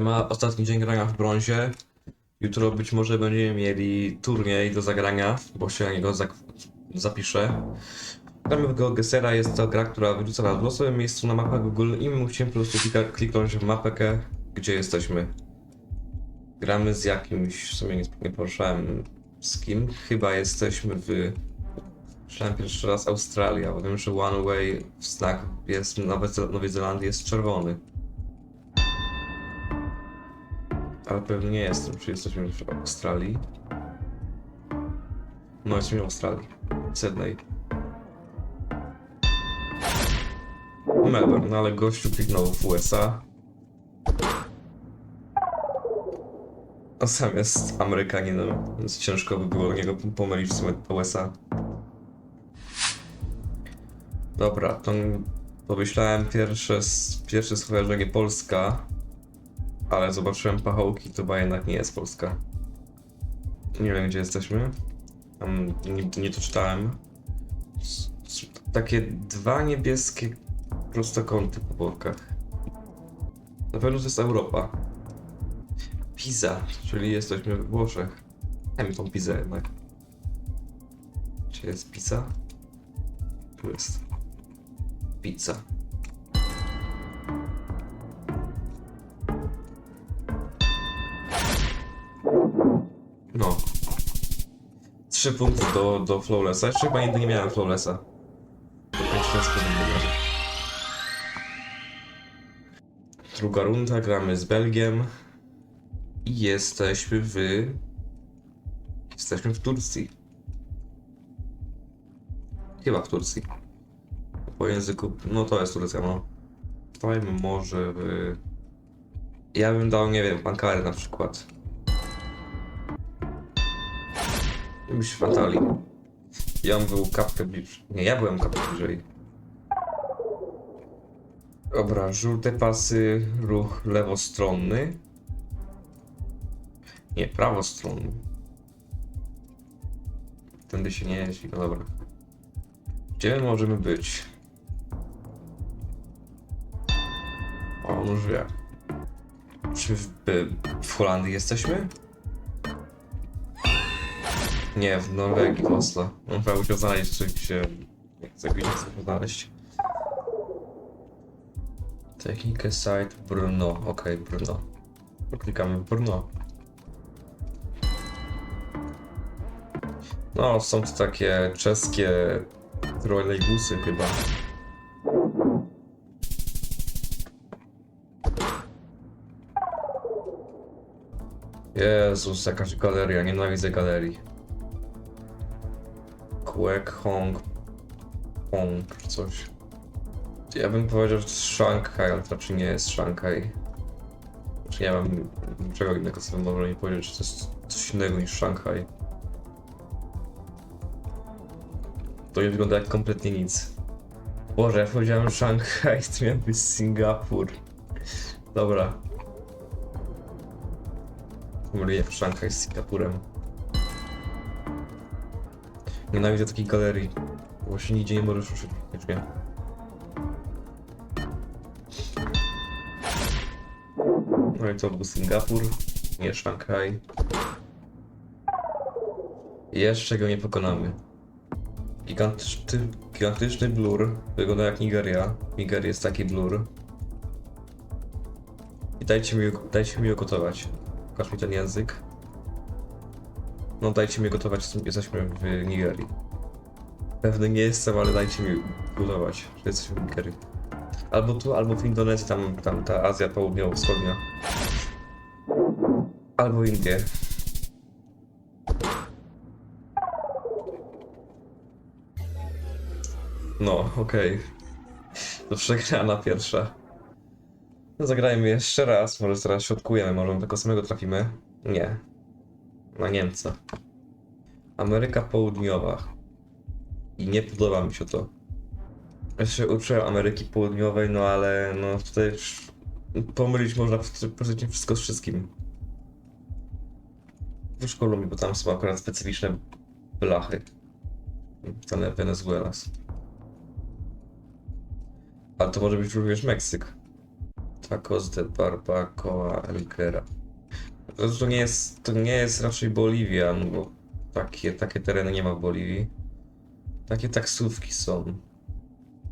Ma ostatni dzień grania w brązie. Jutro być może będziemy mieli turniej do zagrania, bo się na niego zak- zapiszę. Gramy w GeoGesera, jest to gra, która wyrzuca nas w losowym miejscu na mapę Google i my musimy po prostu kliknąć w mapę, gdzie jesteśmy. Gramy z jakimś, w sumie nie, nie poruszałem z kim, chyba jesteśmy w... Myślałem pierwszy raz Australia, bo wiem, że One Way znak jest w Zel- Nowej Zelandii jest czerwony. Ale pewnie nie jestem, czy jesteśmy w Australii. No, jesteśmy w Australii. Sydney. Melbourne, no ale gościu kliknął w USA. A sam jest Amerykaninem, więc ciężko by było niego pomylić w sumie USA. Dobra, to pomyślałem pierwsze, pierwsze skojarzenie Polska, ale zobaczyłem pachołki, to chyba jednak nie jest Polska. Nie wiem, gdzie jesteśmy. Tam nie, nie to czytałem. S- s- Takie dwa niebieskie prostokąty po bokach. Na pewno to jest Europa. Pisa, czyli jesteśmy we Włoszech. Dajmy tą Pizę jednak. Gdzie jest Pisa? Tu jest. Pizza. 3 punkty do, do Flawlessa. Jeszcze chyba nigdy nie miałem Flawlessa. To 5. Druga runda, gramy z Belgiem. I jesteśmy w... Jesteśmy w Turcji. Chyba w Turcji. Po języku... No to jest Turcja, no. Dajmy może w... Ja bym dał, nie wiem, Ankarę na przykład. I byś w Antalii. Ja bym był kapkę bliżej. Nie, ja byłem kapkę bliżej. Dobra, żółte pasy, ruch lewostronny. Nie, prawostronny. Tędy się nie jeździ, no dobra. Gdzie my możemy być? O, on już wie. Czy w, w Holandii jesteśmy? Nie, w Norwegii. On chyba musiał znaleźć coś, gdzie... Nie chcę gdzie chcę znaleźć. Technikę site Brno. Okej, Brno. Klikamy w Brno. No, są to takie czeskie trolejbusy chyba. Jezus, jakaś galeria, nienawidzę galerii. Kwek Hong Kong czy coś. Ja bym powiedział, że to jest Szanghaj, ale to raczej nie jest Szanghaj. Znaczy nie mam niczego innego, bym może mi powiedzieć, że to jest coś innego niż Szanghaj. To nie wygląda jak kompletnie nic. Boże, ja powiedziałem Szanghaj, to miał być Singapur. Dobra. Pomyliłem Szanghaj z Singapurem. Nienawidzę takiej galerii. Bo się nigdzie nie możesz ruszyć praktycznie. No i to był Singapur, nie Szanghaj. Jeszcze go nie pokonamy. Gigantyczny, gigantyczny blur. Wygląda jak Nigeria. Nigeria jest taki blur. I dajcie mi, dajcie mi go gotować. Pokaż mi ten język. No dajcie mi gotować, jesteśmy w Nigerii. Pewny nie jestem, ale dajcie mi gotować, że jesteśmy w Nigerii. Albo tu, albo w Indonezji, tam, tam ta Azja Południowo-Wschodnia. Albo Indie. No, okej. To przegrana pierwsza. No, Zagrajmy jeszcze raz, może teraz środkujemy, może tego samego trafimy. Nie. Na Niemca. Ameryka Południowa. I nie podoba mi się to. Ja się uczyłem Ameryki Południowej, no ale no tutaj pomylić można praktycznie wszystko z wszystkim. W szkolu mi, bo tam są akurat specyficzne blachy. Ten Wenezuelas. Ale to może być również Meksyk. Tacos de Barbacoa. To, to, nie jest, to nie jest raczej Boliwia, no bo takie, takie tereny nie ma w Boliwii. Takie taksówki są.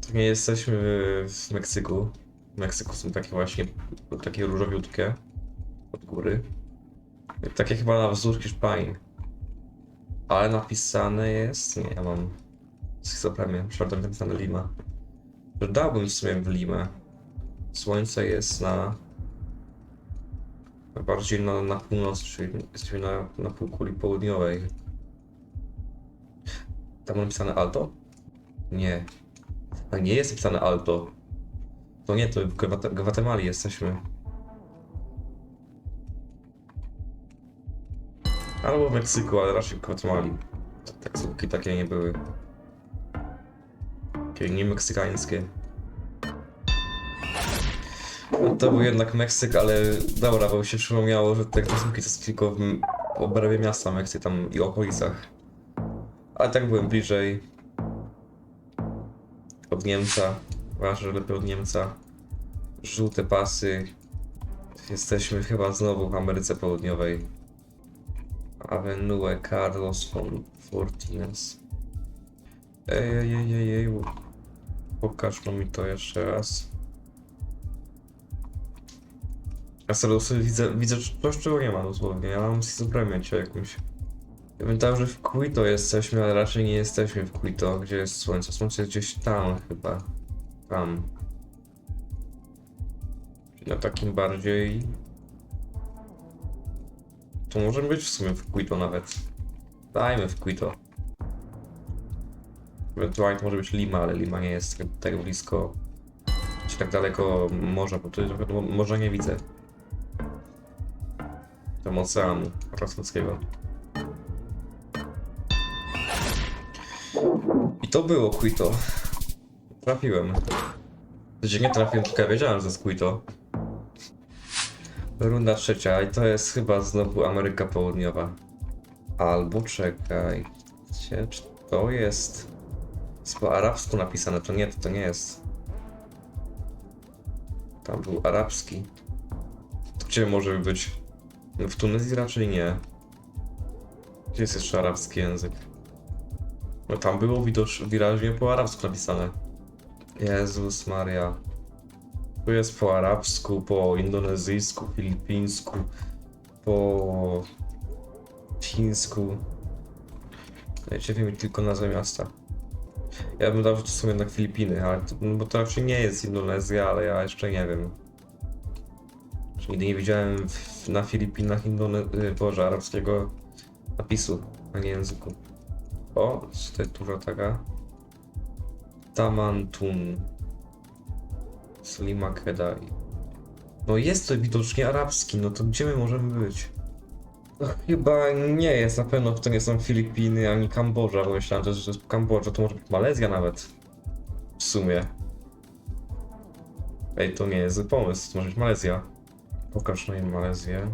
To nie jesteśmy w Meksyku. W Meksyku są takie właśnie, takie różowiutkie od góry. Takie chyba na wzór Hiszpanii. Ale napisane jest. Nie, ja mam schizofrenię. Przepraszam, napisane Lima. Dałbym w sumie w Limę. Słońce jest na. Bardziej na, na północ, czyli na, na półkuli południowej. Tam mam napisane Alto? Nie. A nie jest napisane Alto. To nie, to w Gwate- Gwatemali jesteśmy. Albo w Meksyku, ale raczej w Gwatemali. Taksówki takie nie były. Takie nie meksykańskie. No to był jednak Meksyk, ale dobra, bo się przypomniało, że te taksówki to tylko w obrębie miasta Meksyk tam i okolicach. Ale tak byłem bliżej. Od Niemca. Ważne, lepiej od Niemca. Żółte pasy. Jesteśmy chyba znowu w Ameryce Południowej. Avenue Carlos Fortines. Ej, ej, ej, ej, ej. Pokaż mi to jeszcze raz. Ja sobie widzę, widzę coś, czego nie ma dosłownie. Ja mam schizofrenię cię jakimś. Ja pamiętam, że w Quito jesteśmy, ale raczej nie jesteśmy w Quito, gdzie jest słońce. Słońce jest gdzieś tam chyba. Tam. Na takim bardziej... To może być w sumie w Quito nawet. Dajmy w Quito. Ewentualnie to może być Lima, ale Lima nie jest tak, tak blisko, czy tak daleko morza, bo to morza nie widzę. Tam oceanu Atlantyckiego. I to było Quito. Trafiłem. Gdzie nie trafiłem, tylko ja wiedziałem, że jest Quito. Runda trzecia i to jest chyba znowu Ameryka Południowa. Albo czekaj. Czy to jest... Jest po arabsku napisane, to nie, to, to nie jest. Tam był arabski. To gdzie może być? W Tunezji raczej nie. Gdzie jest jeszcze arabski język? No tam było widocz, wyraźnie po arabsku napisane. Jezus Maria. Tu jest po arabsku, po indonezyjsku, filipińsku, po chińsku. Dajcie mi tylko nazwę miasta. Ja bym dał, że to są jednak Filipiny, ale to, no bo to raczej nie jest Indonezja, ale ja jeszcze nie wiem. Nigdy nie widziałem w, na Filipinach Indone... y, Boże, arabskiego napisu, a nie języku. O, duża taka. Tamantun. Slima Kedai. No jest to widocznie arabski, no to gdzie my możemy być? No, chyba nie jest, na pewno to nie są Filipiny ani Kambodża, bo myślałem, że to jest Kambodża, to może być Malezja nawet. W sumie. Ej, to nie jest pomysł, to może być Malezja. Pokaż na Malezję.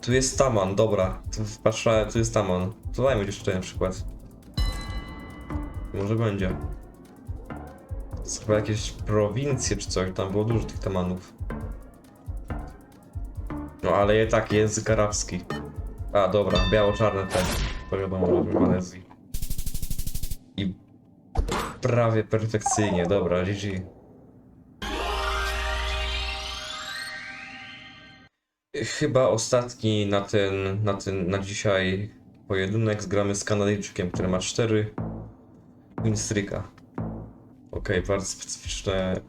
Tu jest Taman, dobra. Tu patrzę, tu jest Taman. To dajmy gdzieś na przykład. Może będzie. To chyba jakieś prowincje czy coś, tam było dużo tych Tamanów. No ale je tak, język arabski. A dobra, biało-czarne też. To wiadomo, w Malezji. I prawie perfekcyjnie, dobra, GG. Chyba ostatni na ten, na ten, na dzisiaj pojedynek zgramy z Kanadyjczykiem, który ma 4 winstreaka. Okej, bardzo specyficzne.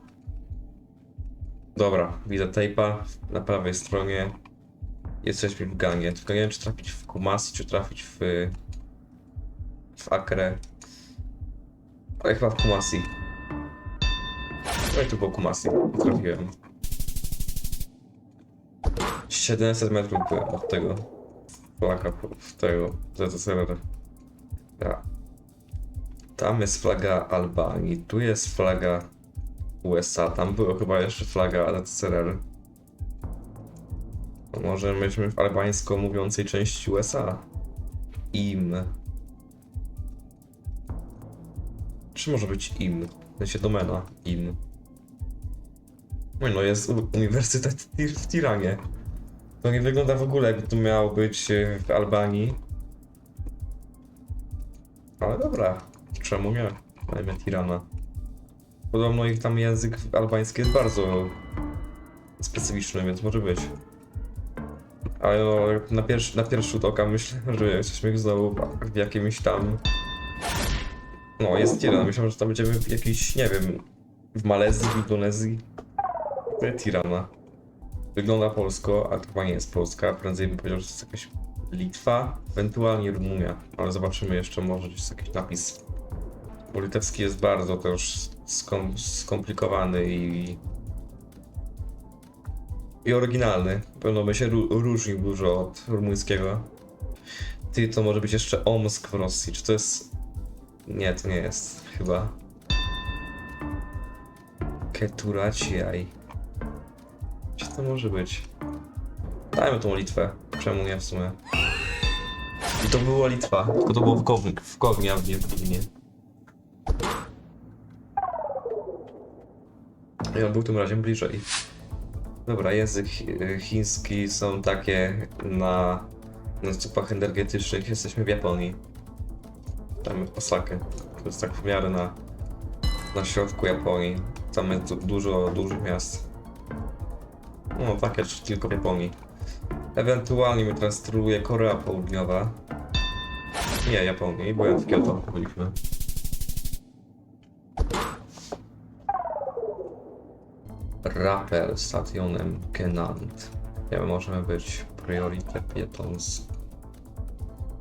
Dobra, widzę tape'a na prawej stronie. Jesteśmy w ganie, tylko nie wiem czy trafić w Kumasi, czy trafić w... w Acre. Ale chyba w Kumasi. No i tu było Kumasi, trafiłem. 700 metrów byłem od tego. Flaka w tego ZSRR. Ja. Tam jest flaga Albanii, tu jest flaga USA, tam była chyba jeszcze flaga ZSRR. To może myśmy w albańsko mówiącej części USA. Im. Czy może być im? W sensie domena im. No jest Uniwersytet w Tiranie. To nie wygląda w ogóle jakby to miało być e, w Albanii. Ale dobra, czemu nie? Dajmy Tirana. Podobno ich tam język albański jest bardzo specyficzny, więc może być. Ale no, na, pierwszy, na pierwszy rzut oka myślę, że jesteśmy znowu w jakimś tam... No, jest Tiran. Myślałem, że tam będziemy jakiś, nie wiem, w Malezji, w Indonezji. To jest Tirana. Wygląda polsko, a to chyba nie jest Polska. Prędzej bym powiedział, że to jest jakaś Litwa, ewentualnie Rumunia. Ale zobaczymy jeszcze, może gdzieś jest jakiś napis. Bo litewski jest bardzo też skom skomplikowany i... i oryginalny. Pewno by się ró- różnił dużo od rumuńskiego. Ty, to może być jeszcze Omsk w Rosji. Czy to jest... Nie, to nie jest. Chyba. Keturaciaj. Gdzie to może być? Dajmy tą Litwę. Czemu nie w sumie? I to była Litwa, tylko to było w Gowni, w Gowni, a nie w Wilnie. I on był tym razem bliżej. Dobra, język chi- chiński są takie na, na stopach energetycznych. Jesteśmy w Japonii. Tam Osakę. To jest tak w miarę na, na środku Japonii. Tam jest du- dużo dużych miast. No, takie czy tylko Japonii. Ewentualnie mnie teraz truje Korea Południowa. Nie, Japonii, byłem w Kyoto, byliśmy. Rappel stadionem Genant. Nie możemy być Priorite Pietons.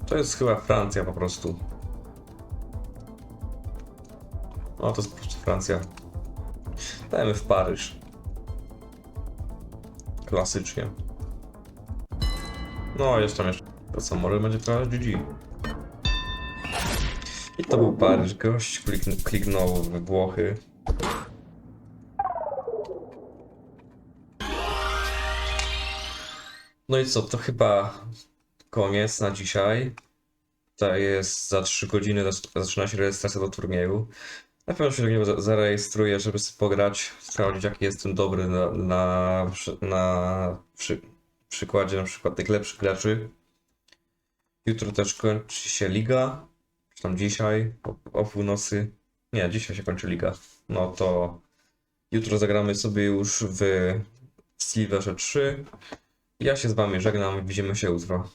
To jest chyba Francja po prostu. No to jest po prostu Francja. Dajemy w Paryż. Klasycznie. No, jest tam jeszcze. To może będzie trochę GG. I to był Paryż. Gość klikn- kliknął w Włochy. No i co, to chyba koniec na dzisiaj. To jest za 3 godziny zac- zaczyna się rejestracja do turnieju. Na pewno się do niego za- zarejestruję, żeby pograć, sprawdzić jaki jestem dobry na, na, na przy, przykładzie na przykład tych lepszych graczy. Jutro też kończy się liga, czy tam dzisiaj, o, o północy. Nie, dzisiaj się kończy liga. No to jutro zagramy sobie już w Silverze 3. Ja się z wami żegnam, widzimy się jutro.